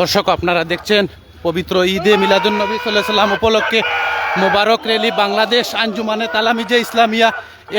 দর্শক, আপনারা দেখছেন পবিত্র ঈদে মিলাদুল নবী সাল্লাহ সাল্লাম উপলক্ষে মোবারক রেলি বাংলাদেশ আঞ্জুমানে তালামিজে ইসলামিয়া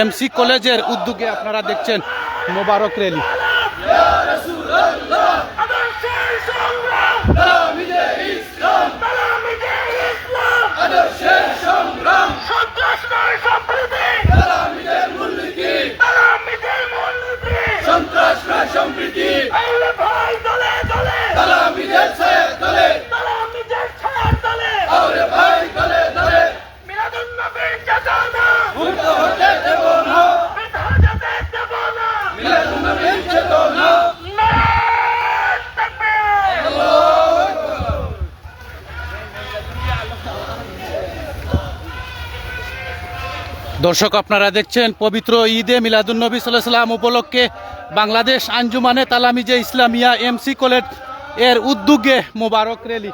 এমসি কলেজের উদ্যোগে আপনারা দেখছেন মোবারক রেলি। দর্শক, আপনারা দেখছেন পবিত্র ঈদে মিলাদুলনবী সাল্লাহ সাল্লাম উপলক্ষে বাংলাদেশ আঞ্জুমানে তালামিজে ইসলামিয়া এমসি কলেজের উদ্যোগে মোবারক রেলি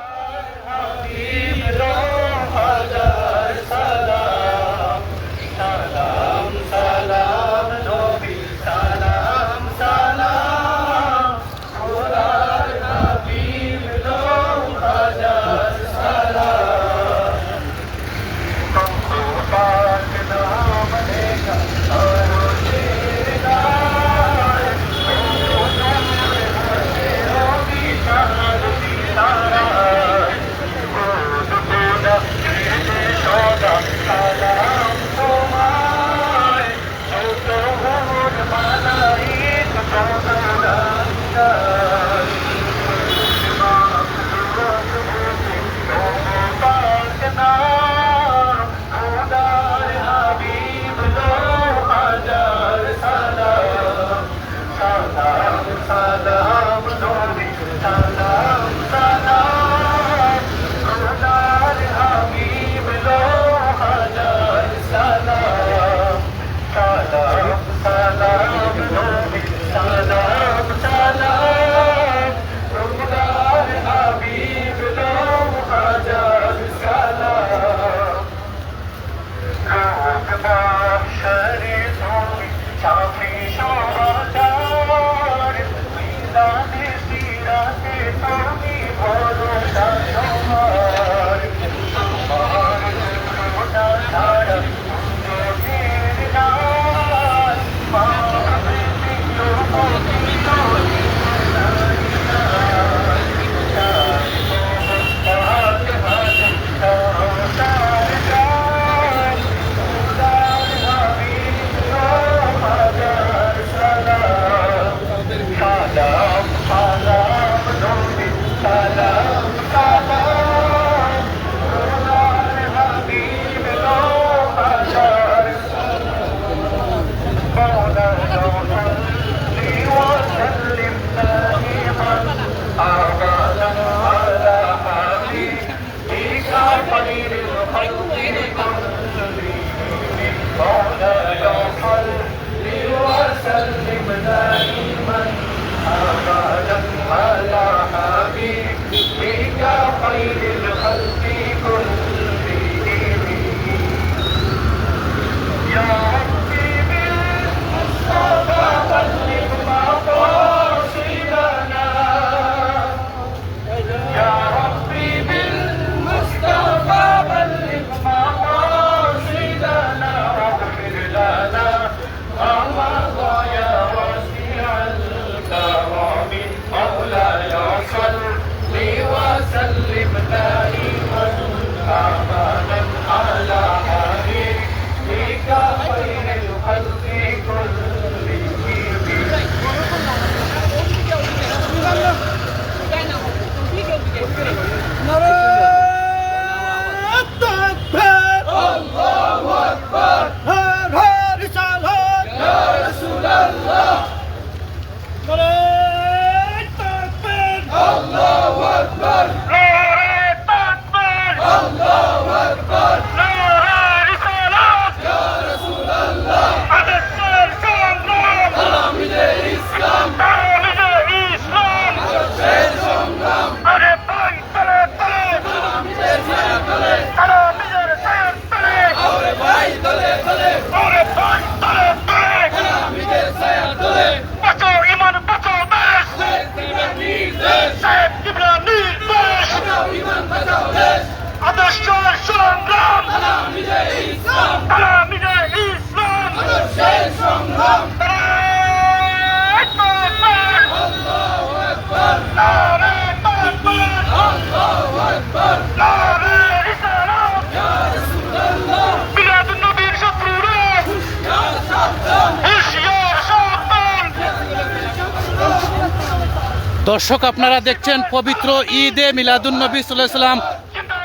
দর্শক আপনারা দেখছেন পবিত্র ঈদে মিলাদুন্নবী সাল্লাহ সাল্লাম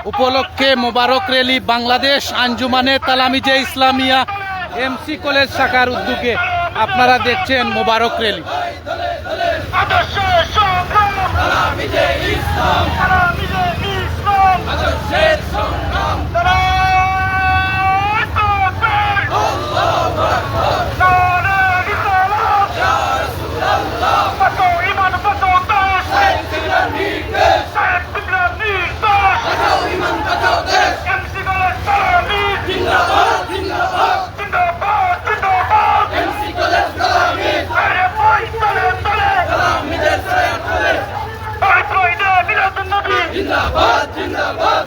উপলক্ষে মোবারক rally Bangladesh Anjumane Talamize Islamia MC college শাখার উদ্যোগে আপনারা দেখছেন মোবারক রেলি। আদর্শ ইসলাম। ইমান বাঁচাও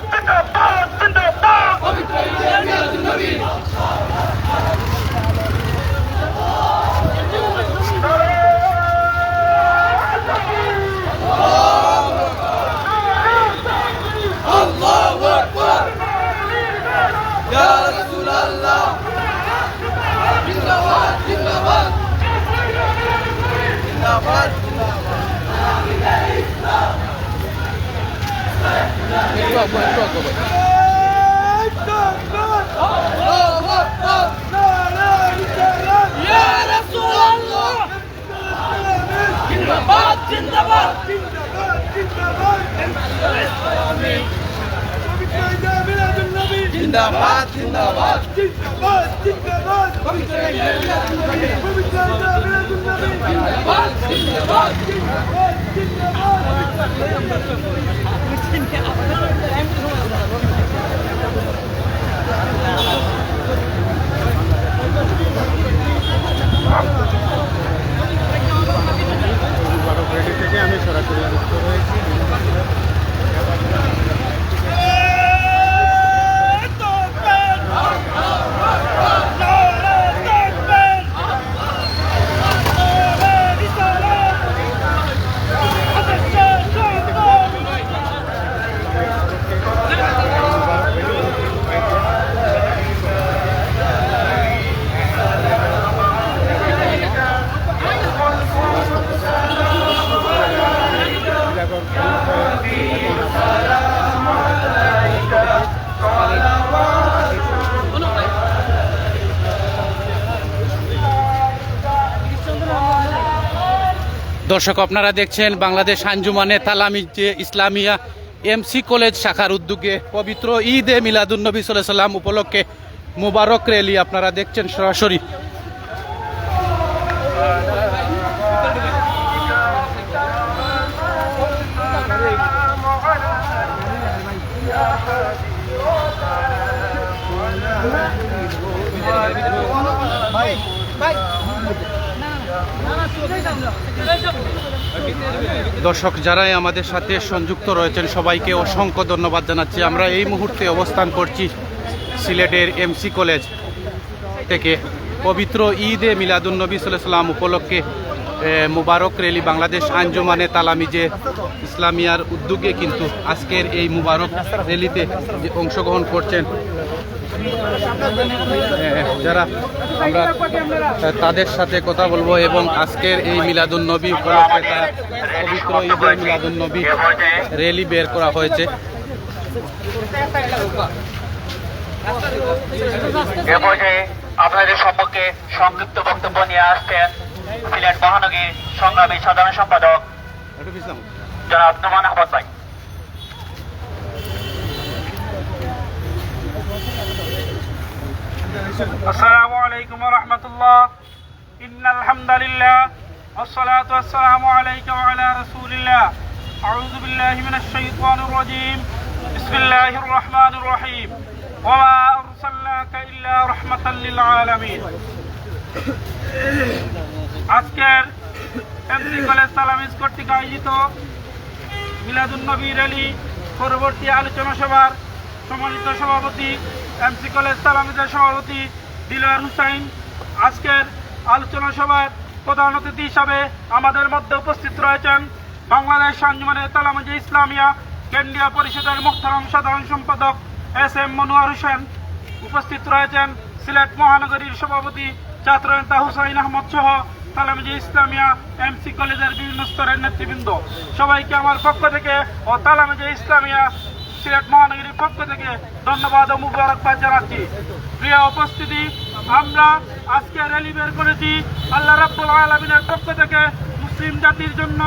Bak bak bak bak. Zindabad, zindabad! Zindabad, zindabad! Zindabad, zindabad! Zindabad, zindabad! Zindabad, zindabad! Thank you. দর্শক, আপনারা দেখছেন বাংলাদেশ আঞ্জুমানে তালামি যে ইসলামিয়া এমসি কলেজ শাখার উদ্যোগে পবিত্র ঈদ ঈদে মিলাদুন্নবী সাল্লাম উপলক্ষে মুবারক র্যালি আপনারা দেখছেন সরাসরি। দর্শক যারাই আমাদের সাথে সংযুক্ত রয়েছেন, সবাইকে অসংখ্য ধন্যবাদ জানাচ্ছি। আমরা এই মুহূর্তে অবস্থান করছি সিলেটের এমসি কলেজ থেকে। পবিত্র ঈদে মিলাদুন্নবী সাল্লাম উপলক্ষে মুবারক র্যালি বাংলাদেশ আঞ্জুমানে তালামিজে ইসলামিয়ার উদ্যোগে কিন্তু আজকের এই মুবারক র্যালিতে যে অংশগ্রহণ করছেন যারা আমরা তাদের সাথে কথা বলব এবং আজকের এই মিলাদুন নবী উপলক্ষে পবিত্র ঈদে মিলাদুন নবী র্যালি বের করা হয়েছে। এ পর্যায়ে আপনাদের সম্পর্কে সংক্ষিপ্ত বক্তব্য নিয়ে আসছেন সিলেট মহানগরীর সংগ্রামী সাধারণ সম্পাদক জনাব নোমান আহমদ ভাই। السلام عليكم ورحمة الله إن الحمد لله والصلاة والسلام عليك وعلى رسول الله أعوذ بالله من الشيطان الرجيم بسم الله الرحمن الرحيم وما أرسلناك إلا رحمة للعالمين আজকের এমসি কলেজ সালামিস কর্তৃক আয়োজিত মিলাদুন্নবী র্যালি পরবর্তী আলোচনা সভার সম্মানিত সভাপতি এমসি কলেজ তালামিদের সভাপতি দিলওয়ার হুসাইন, আজকের আলোচনা সভার প্রধান অতিথি হিসাবে আমাদের মধ্যে উপস্থিত রয়েছেন বাংলাদেশ আঞ্জুমানের তালামজি ইসলামিয়া, কেন্দ্রীয় পরিষদের মোহতারাম সাধারণ সম্পাদক এস এম মনোয়ার হোসেন। উপস্থিত রয়েছেন সিলেট মহানগরীর সভাপতি ছাত্র নেতা হুসাইন আহমদ সহ তালামিজি ইসলামিয়া এমসি কলেজের বিভিন্ন স্তরের নেতৃবৃন্দ। সবাইকে আমার পক্ষ থেকে ও তালামিজি ইসলামিয়া সিলেট মহানগরীর পক্ষ থেকে ধন্যবাদ ও মুবারকবাদ জানাচ্ছি। প্রিয় উপস্থিতি, আমরা আজকে র্যালি বের করেছি আল্লাহ রাব্বুল আলমিনের পক্ষ থেকে মুসলিম জাতির জন্য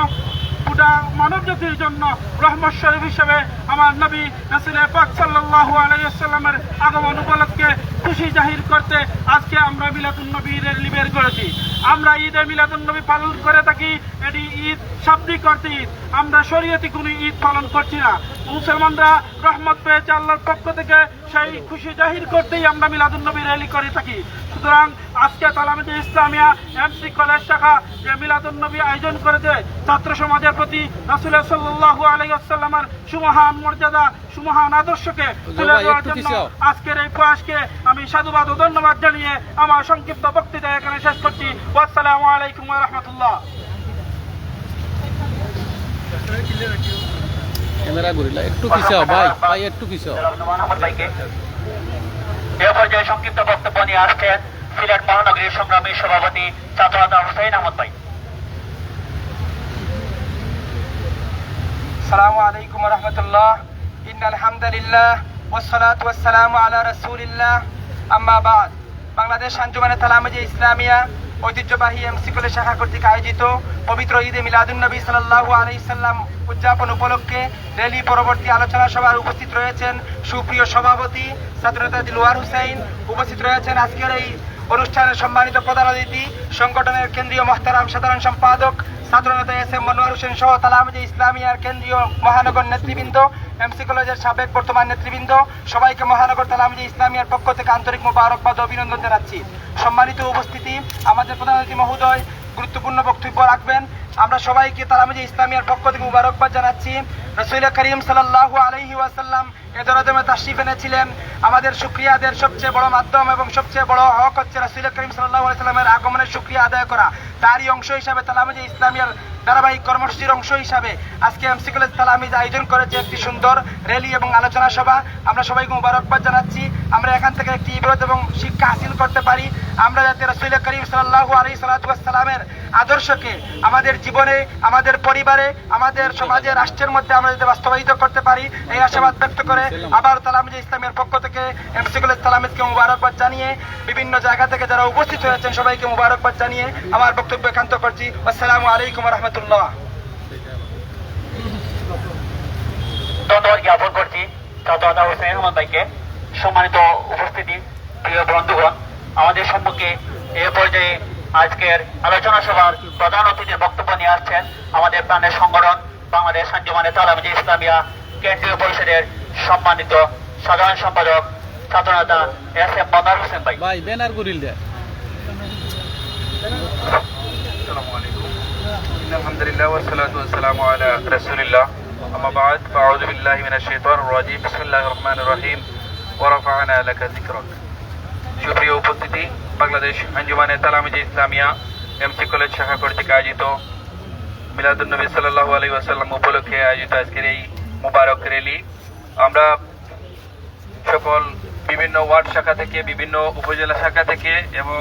গোটা মানব জাতির জন্য রহমত হিসেবে আমার নবী নাসিলে পাক সাল্লাহ আলাইসাল্লামের আগমন উপলক্ষে খুশি জাহির করতে আজকে আমরা মিলাদুন নবীর র্যালি বের করেছি। আমরা ঈদে মিলাদুন নবী পালন করে থাকি এটি ঈদ শাব্দিক অর্থে ঈদ। আমরা শরীয়তি কোনো ঈদ পালন করছি না। মুসলমানরা রহমত পেয়েছে আল্লাহর পক্ষ থেকে সেই খুশি জাহির করতেই আমরা মিলাদুন নবী র্যালি করে থাকি। সুতরাং আজকে তালামিদে ইসলামিয়া এমসি কলেজ শাখা যে মিলাদুন নবী আয়োজন করেছে ছাত্র সমাজের প্রতি রাসুলের সাল্লাল্লাহু আলাইহি ওয়াসাল্লামের সুমহান মর্যাদা সুমহান আদর্শকে তুলে দেওয়ার জন্য আজকের এই প্রয়াসকে আমি সাধুবাদ ও ধন্যবাদ জানিয়ে আমার সংক্ষিপ্ত বক্তৃতা এখানে শেষ করছি আসসালামু আলাইকুম ওয়া রাহমাতুল্লাহ ক্যামেরা ঘুরিলা একটু পিছিয়ে ভাই ভাই একটু পিছিয়ে জনাব নোমান আহমদ ভাইকে এ পর্যায়ে সংক্ষিপ্ত বক্তব্য নিয়ে আসছেন সিলেট মহানগরীর সংগ্রামী সভাপতি ছাত্রনেতা হুসাইন আহমদ ভাই السلام عليكم ورحمة الله إن الحمد لله والصلاة والسلام على رسول الله আম্মাবাদ। বাংলাদেশ আঞ্জুমানে তালামজি ইসলামিয়া ঐতিহ্যবাহী এমসি কলেজ শাখা কর্তৃক আয়োজিত পবিত্র ঈদে মিলাদুন্নবী সাল্লাহু আলহিসাল্লাম উদযাপন উপলক্ষে র্যালি পরবর্তী আলোচনা সভার উপস্থিত রয়েছেন সুপ্রিয় সভাপতি ছাত্রনেতা দিলওয়ার হুসাইন। উপস্থিত রয়েছেন আজকের এই অনুষ্ঠানের সম্মানিত প্রধান অতিথি, সংগঠনের কেন্দ্রীয় মহতারাম সাধারণ সম্পাদক সাধারণত এস এম মনোয়ার হোসেন সহ তালামজি ইসলামিয়ার কেন্দ্রীয় মহানগর নেতৃবৃন্দ এমসি কলেজের সাবেক বর্তমান নেতৃবৃন্দ, সবাইকে মহানগর তালামজি ইসলামিয়ার পক্ষ থেকে আন্তরিক মোবারকবাদ অভিনন্দন জানাচ্ছি। সম্মানিত উপস্থিতি, আমাদের প্রধান অতিথি মহোদয়, গুরুত্বপূর্ণ বক্তব্য রাখবেন। আমরা সবাইকে তালামিজি ইসলামিয়ার পক্ষ থেকে মুবারকবাদ জানাচ্ছি। রসুল করিম সাল্লাল্লাহু আলাইহি ওয়াসাল্লাম এ দরদমে তাশরিফ এনেছিলেন। আমাদের আদায়ের সবচেয়ে বড় মাধ্যম এবং সবচেয়ে বড় হক হচ্ছে রসুল করিম সাল্লাল্লাহু আলাইহি সাল্লামের আগমনের শুক্রিয়া আদায় করা। তারই অংশ হিসাবে তালামজি ইসলামিয়ার ধারাবাহিক কর্মসূচির অংশ হিসাবে আজকে এমসি কলেজ তালামিজ আয়োজন করেছে একটি সুন্দর র্যালি এবং আলোচনা সভা। আমরা সবাইকে মুবারকবাদ জানাচ্ছি। আমরা এখান থেকে একটি ইবাদত এবং শিক্ষা হাসিল করতে পারি। আমরা যাতে রসুল করিম সাল্লাল্লাহু আলাইহি সাল্লামের আদর্শকে আমাদের জীবনে, আমাদের পরিবারে, আমাদের সমাজে, রাষ্ট্রের মধ্যে আমরা যাতে বাস্তবায়িত করতে পারি, এই আশাবাদ ব্যক্ত করে আবার তালামিজ ইসলামের পক্ষ থেকে এমসি কলেজ মুবারকবাদ জানিয়ে বিভিন্ন জায়গা থেকে যারা উপস্থিত হয়েছেন সবাইকে মুবারকবাদ জানিয়ে আমার বক্তব্য একান্ত করছি। আসসালামু আলাইকুম রহমতুল্লাহ। ধন্যবাদ জ্ঞাপন করছি। সম্মানিত উপস্থিতি, প্রিয় বন্ধুগণ আমাদের সম্মুখে এ পর্যায়ে আজকের আলোচনা সভার প্রধান অতিথির বক্তব্য নিয়ে আসছেন আমাদের প্রাণের সংগঠন বাংলাদেশ আঞ্জুমানে তালামজি ইসলামিয়া কেন্দ্রীয় পরিষদের সম্মানিত সাধারণ সম্পাদক ছাত্রনেতা এস এম মন্দার হোসেন ভাই ভাই ব্যানার ঘুরিল দেয় السلام عليكم إن الحمد لله والصلاة والسلام على رسول الله أما بعد فأعوذ بالله من الشيطان الرجيم بسم الله الرحمن الرحيم ورفعنا لك ذكرك সুপ্রিয় উপস্থিতি, বাংলাদেশ আঞ্জুমানে তালামিজি ইসলামিয়া এমসি কলেজ শাখা কর্তৃক আয়োজিত মিলাদুন্নবী সাল্লাল্লাহু আলাইহি ওয়াসাল্লাম উপলক্ষে আয়োজিত আজকের এই মুবারক র্যালি। আমরা সকল বিভিন্ন ওয়ার্ড শাখা থেকে, বিভিন্ন উপজেলা শাখা থেকে এবং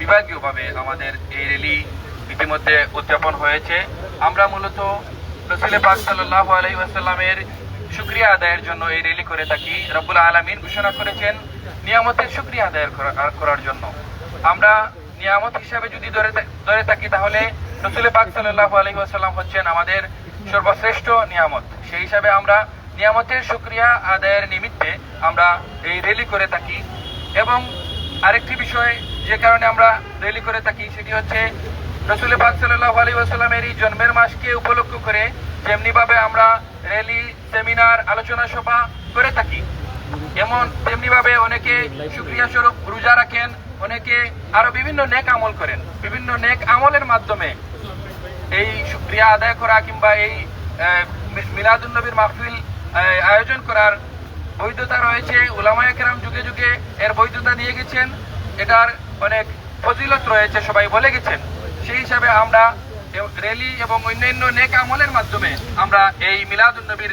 বিভাগীয়ভাবে আমাদের এই র্যালি ইতিমধ্যে উদযাপন হয়েছে। আমরা মূলত রসুল পাক সাল্লাহ আলহি আসাল্লামের শুক্রিয়া আদায়ের জন্য এই র্যালি করে থাকি। রব্বুল আলমিন ঘোষণা করেছেন নিয়ামতের শুক্রিয়া আদায় করার জন্য। আমরা নিয়ামত হিসাবে যদি ধরে ধরে থাকি, তাহলে রসুল পাক সাল্লাহ আলহি হচ্ছেন আমাদের সর্বশ্রেষ্ঠ নিয়ামত। সেই হিসাবে আমরা নিয়ামতের শুক্রিয়া আদায়ের নিমিত্তে আমরা এই র্যালি করে থাকি। এবং আরেকটি বিষয় যে কারণে আমরা র্যালি করে থাকি, সেটি হচ্ছে রসুল পাক সাল্লাহ আলী এই জন্মের মাসকে উপলক্ষ করে যেমনিভাবে আমরা র্যালি সেমিনার আলোচনা সভা করে থাকি। এমন তেমনিভাবে অনেকে সুক্রিয়া স্বরূপ রোজা রাখেন, অনেকে আরও বিভিন্ন নেক আমল করেন। বিভিন্ন নেক আমলের মাধ্যমে এই সুক্রিয়া আদায় করা কিংবা এই মিলাদুল নবীর মাহফিল আয়োজন করার বৈধতা রয়েছে। উলামায়ে কেরাম যুগে যুগে এর বৈধতা দিয়ে গেছেন। এটার অনেক ফজিলত রয়েছে, সবাই বলে গেছেন। সেই হিসাবে আমরা র্যালি এবং অন্যান্য নেক আমলের মাধ্যমে আমরা এই মিলাদুল নবীর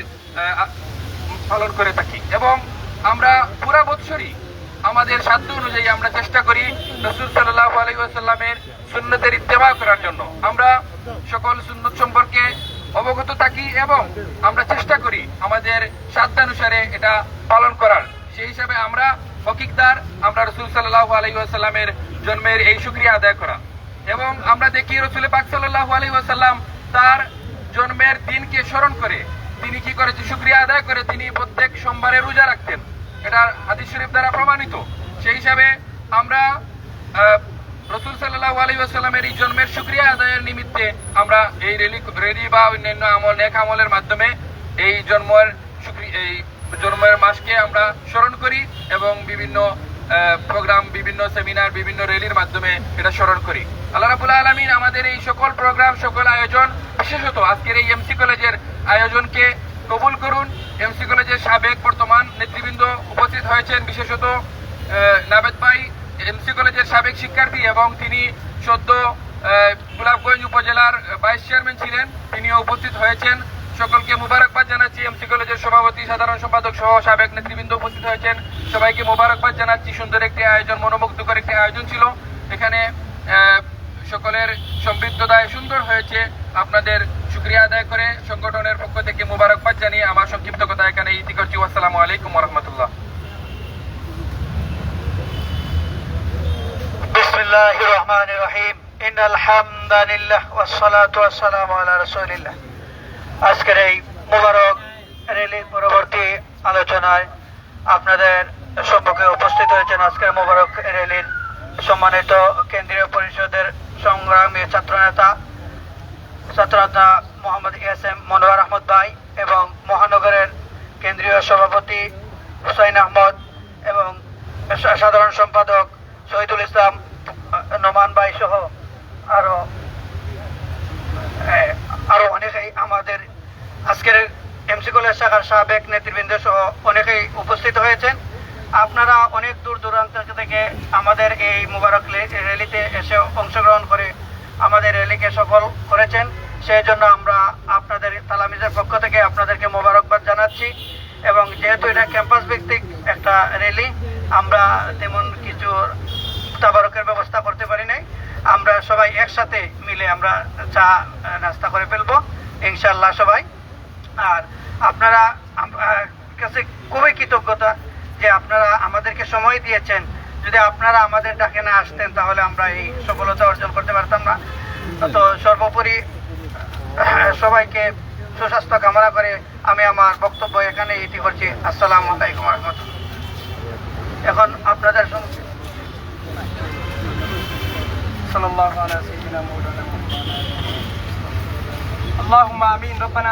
পালন করে থাকি। এবং আমরা পুরা বৎসরই আমাদের সাধ্য অনুযায়ী আমরা চেষ্টা করি রসুল সাল্লাহ আলাইসাল্লামের সুন্নতের ইত্তেবা করার জন্য। আমরা সকল সুন্নত সম্পর্কে অবগত থাকি এবং আমরা চেষ্টা করি আমাদের সাধ্যানুসারে এটা পালন করার। সেই হিসাবে আমরা হকিকদার আমরা রসুল সাল্লাহ আলাইসাল্লামের জন্মের এই সুক্রিয়া আদায় করা। এবং আমরা দেখি রসুল পাক সাল্লাহ আলাইসাল্লাম তার জন্মের দিনকে স্মরণ করে তিনি কি করেছে? শুক্রিয়া আদায় করে তিনি প্রত্যেক সোমবারে রোজা রাখতেন। এটা হাদিস শরীফ দ্বারা প্রমাণিত। সেই হিসাবে আমরা রসুল সাল্লাহ আলী আসাল্লামের এই জন্মের শুক্রিয়া আদায়ের নিমিত্তে আমরা এই রেলি রেলি বা অন্যান্য আমল, নেক আমলের মাধ্যমে এই জন্মের এই জন্মের মাসকে আমরা স্মরণ করি এবং বিভিন্ন প্রোগ্রাম, বিভিন্ন সেমিনার, বিভিন্ন র্যালির মাধ্যমে এটা স্মরণ করি। আল্লাহ রাবুল আলমিন আমাদের এই সকল প্রোগ্রাম, সকল আয়োজন, বিশেষত আজকের এই এমসি কলেজের আয়োজনকে কবুল করুন। এমসি কলেজের সাবেক বর্তমান নেতৃবৃন্দ উপস্থিত হয়েছেন। বিশেষত নাবেদ ভাই এমসি কলেজের সাবেক শিক্ষার্থী এবং তিনি সদ্য গোলাপগঞ্জ উপজেলার ভাইস চেয়ারম্যান ছিলেন। তিনিও উপস্থিত হয়েছেন। সকলকে মুবারকবাদ জানাচ্ছি। এমসি কলেজের সভাপতি, সাধারণ সম্পাদক সহ সাবেক নেতৃবৃন্দ উপস্থিত হয়েছেন। সবাইকে মুবারকবাদ জানাচ্ছি। সুন্দর একটি আয়োজন, মনোমুগ্ধকর একটি আয়োজন ছিল। এখানে সকলের সমৃদ্ধতায় সুন্দর হয়েছে। আপনাদের শুক্রিয়া আদায় করে সংগঠনের পক্ষ থেকে মুবারকবাদ জানিয়ে আমার সংক্ষিপ্ত কথা এখানে ইতি করছি আসসালামু আলাইকুম রহমতুল্লাহ بسم الله الرحمن الرحيم إن الحمد لله والصلاة والسلام على رسول الله আজকের এই মুবারক র্যালির পরবর্তী আলোচনায় আপনাদের সম্মুখে উপস্থিত হয়েছেন আজকের মুবারক র্যালির সম্মানিত কেন্দ্রীয় পরিষদের সংগ্রামী ছাত্রনেতা ছাত্রনেতা মোহাম্মদ এস এম মনোয়ার আহমদ ভাই এবং মহানগরের কেন্দ্রীয় সভাপতি হুসাইন আহমদ এবং সাধারণ সম্পাদক শহীদুল ইসলাম নোমান ভাই সহ আরও আরও অনেকেই আমাদের আজকের এমসি কলেজ শাখার সাবেক নেতৃবৃন্দ সহ অনেকেই উপস্থিত হয়েছেন। আপনারা অনেক দূর দূরান্ত থেকে আমাদের এই মুবারক র্যালিতে এসে অংশগ্রহণ করে আমাদের র্যালিকে সফল করেছেন। সেই জন্য আমরা আপনাদের তালামিজের পক্ষ থেকে আপনাদেরকে মোবারকবাদ জানাচ্ছি। এবং যেহেতু এটা ক্যাম্পাস ভিত্তিক একটা র্যালি আমরা তেমন কিছু তাবারকের ব্যবস্থা করতে পারি নাই। আমরা সবাই একসাথে মিলে আমরা চা নাস্তা করে ফেলব ইনশাল্লাহ সবাই। আর আপনারা কাছে খুবই কৃতজ্ঞতা যে আপনারা আমাদেরকে সময় দিয়েছেন। যদি আপনারা আমাদের ডাকে না আসতেন, তাহলে আমরা এই সফলতা অর্জন করতে পারতাম না। তো সর্বোপরি সবাইকে সুস্বাস্থ্য কামনা করে আমি আমার বক্তব্য এখানে ইতি করছি আসসালামু আলাইকুম রহমতুল্লাহ এখন আপনাদের সঙ্গে صلى الله على سيدنا مولانا اللهم امين ربنا